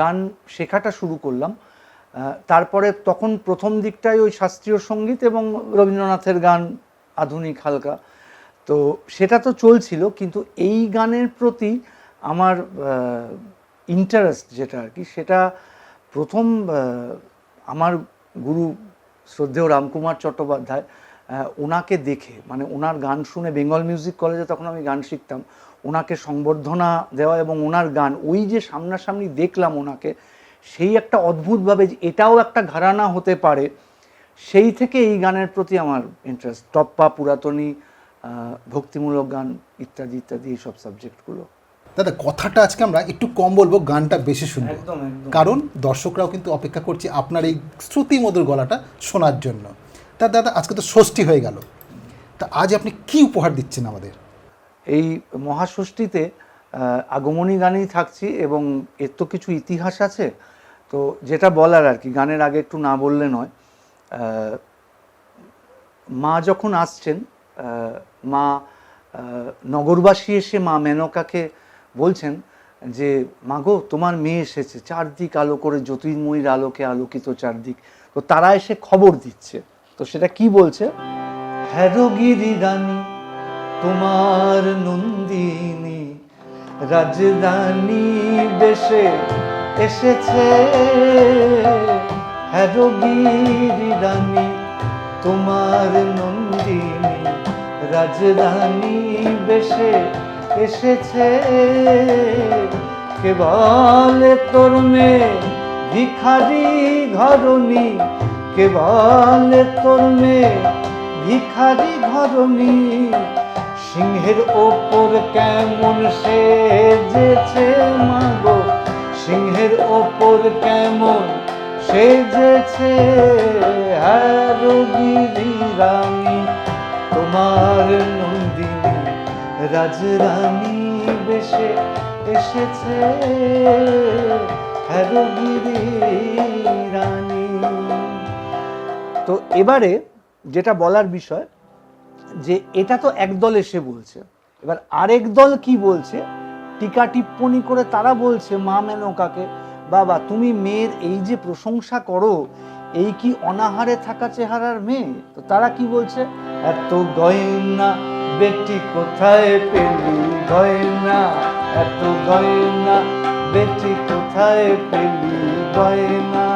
গান শেখাটা শুরু করলাম। তারপরে তখন প্রথম দিকটাই ওই শাস্ত্রীয় সংগীত এবং রবীন্দ্রনাথের গান আধুনিক হালকা। তো সেটা তো চলছিল, কিন্তু এই গানের প্রতি আমার ইন্টারেস্ট যেটা আর কি, সেটা প্রথম আমার গুরু শ্রদ্ধেয় রামকুমার চট্টোপাধ্যায় ওনাকে দেখে মানে ওনার গান শুনে, বেঙ্গল মিউজিক কলেজে তখন আমি গান শিখতাম ওনাকে সংবর্ধনা দেওয়া এবং ওনার গান ওই যে সামনাসামনি দেখলাম ওনাকে সেই একটা অদ্ভুতভাবে যে এটাও একটা ঘরানা হতে পারে সেই থেকে এই গানের প্রতি আমার ইন্টারেস্ট টপ্পা পুরাতনী ভক্তিমূলক গান ইত্যাদি ইত্যাদি এইসব সাবজেক্টগুলো দাদা কথাটা আজকে আমরা একটু কম বলব গানটা বেশি শুনব। একদম একদম। কারণ দর্শকরাও কিন্তু অপেক্ষা করছে আপনার এই শ্রুতিমধুর গলাটা শোনার জন্য। তা দাদা আজকে তো ষষ্ঠী হয়ে গেল। তা আজ আপনি কি উপহার দিচ্ছেন আমাদের? এই মহাষষ্ঠীতে আগমনী গানেই থাকছি এবং এর তো কিছু ইতিহাস আছে। তো যেটা বলার আর কি, গানের আগে একটু না বললে নয়। মা যখন আসছেন মা নগরবাসী এসে মা মেনকাকে বলছেন যে মাগো তোমার মেয়ে এসেছে, চারদিক আলো করে জ্যোতির্ময়ীর আলোকে আলোকিত চারদিক। তো তারা এসে খবর দিচ্ছে। তো সেটা কি বলছে? হ্যারোগিরি রানী তোমার নন্দিনী রাজধানী দেশে এসেছে। হ্যারোগিরি রানী, তোমার নন্দিনী রাজধানী বেশে এসেছে। কেবল তোর মেয়ে ভিখারি ঘরণী, কেবল তোর মেয়ে ভিখারি ঘরণী। সিংহের ওপর কেমন সেজেছে মাগো? সিংহের ওপর কেমন সেজেছে হ্যারোগিরি রানী? তোমার নন্দিনী রাজরানী বেশে এসেছে হ্যারোগিরি রানী। তো এবারে যেটা বলার বিষয় যে এটা তো একদল এসে বলছে। এবার আরেক দল কি বলছে? টিকা টিপ্পনি করে তারা বলছে, মা মেনকাকে বাবা, তুমি মেয়ের এই যে প্রশংসা করো, এই কি অনাহারে থাকা চেহারার মেয়ে? তো তারা কি বলছে? এত গয়না, বেটি কোথায় পেলি গয়না? এত গয়না, বেটি কোথায় পেলি গয়না?